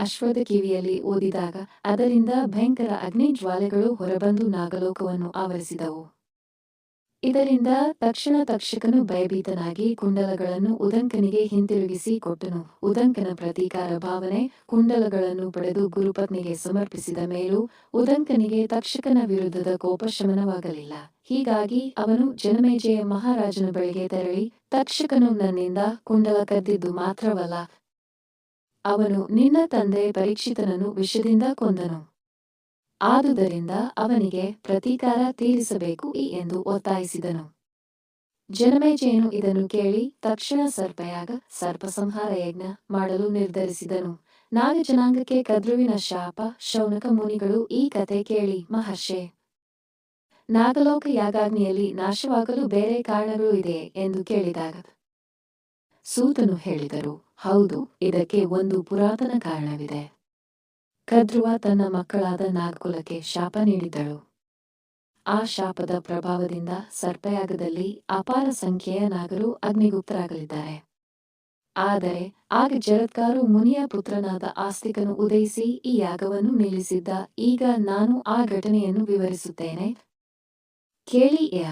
ಅಶ್ವದ ಕಿವಿಯಲ್ಲಿ ಓದಿದಾಗ ಅದರಿಂದ ಭಯಂಕರ ಅಗ್ನಿ ಜ್ವಾಲೆಗಳು ಹೊರಬಂದು ನಾಗಲೋಕವನ್ನು ಆವರಿಸಿದವು. ಇದರಿಂದ ತಕ್ಷಣ ತಕ್ಷಕನು ಭಯಭೀತನಾಗಿ ಕುಂಡಲಗಳನ್ನು ಉದಂಕನಿಗೆ ಹಿಂತಿರುಗಿಸಿ ಕೊಟ್ಟನು. ಉದಂಕನ ಪ್ರತೀಕಾರ ಭಾವನೆ, ಕುಂಡಲಗಳನ್ನು ಪಡೆದು ಗುರುಪತ್ನಿಗೆ ಸಮರ್ಪಿಸಿದ ಮೇಲೂ ಉದಂಕನಿಗೆ ತಕ್ಷಕನ ವಿರುದ್ಧದ ಕೋಪಶಮನವಾಗಲಿಲ್ಲ ಹೀಗಾಗಿ ಅವನು ಜನಮೇಜಯ ಮಹಾರಾಜನ ಬಳಿಗೆ ತೆರಳಿ ತಕ್ಷಕನು ನನ್ನಿಂದ ಕುಂಡಲ ಕದ್ದಿದ್ದು ಮಾತ್ರವಲ್ಲ ಅವನು ನಿನ್ನ ತಂದೆ ಪರೀಕ್ಷಿತನನ್ನು ವಿಷದಿಂದ ಕೊಂದನು. ಆದುದರಿಂದ ಅವನಿಗೆ ಪ್ರತೀಕಾರ ತೀರಿಸಬೇಕು ಈ ಎಂದು ಒತ್ತಾಯಿಸಿದನು. ಜನಮೇಜಯನು ಇದನ್ನು ಕೇಳಿ ತಕ್ಷಣ ಸರ್ಪಯಾಗ ಸರ್ಪಸಂಹಾರ ಯಜ್ಞ ಮಾಡಲು ನಿರ್ಧರಿಸಿದನು. ನಾಗಜನಾಂಗಕ್ಕೆ ಕದ್ರುವಿನ ಶಾಪ, ಶೌನಕ ಮುನಿಗಳು ಈ ಕತೆ ಕೇಳಿ ಮಹರ್ಷೆ ನಾಗಲೋಕ ಯಾಗಾಗ್ನಿಯಲ್ಲಿ ನಾಶವಾಗಲು ಬೇರೆ ಕಾರಣಗಳು ಇದೆ ಎಂದು ಕೇಳಿದಾಗ ಸೂತನು ಹೇಳಿದರು ಹೌದು, ಇದಕ್ಕೆ ಒಂದು ಪುರಾತನ ಕಾರಣವಿದೆ. ಕದ್ರುವ ತನ್ನ ಮಕ್ಕಳಾದ ನಾಗಕುಲಕ್ಕೆ ಶಾಪ ನೀಡಿದಳು. ಆ ಶಾಪದ ಪ್ರಭಾವದಿಂದ ಸರ್ಪಯಾಗದಲ್ಲಿ ಅಪಾರ ಸಂಖ್ಯೆಯ ನಾಗರು ಅಗ್ನಿಗುಪ್ತರಾಗಲಿದ್ದಾರೆ. ಆದರೆ, ಆಗ ಜರತ್ಕಾರು ಮುನಿಯ ಪುತ್ರನಾದ ಆಸ್ತಿಕನು ಉದಯಿಸಿ ಈ ಯಾಗವನ್ನು ನಿಲ್ಲಿಸಿದ್ದ, ಈಗ ನಾನು ಆ ಘಟನೆಯನ್ನು ವಿವರಿಸುತ್ತೇನೆ. ಕೇಳಿ, ಯ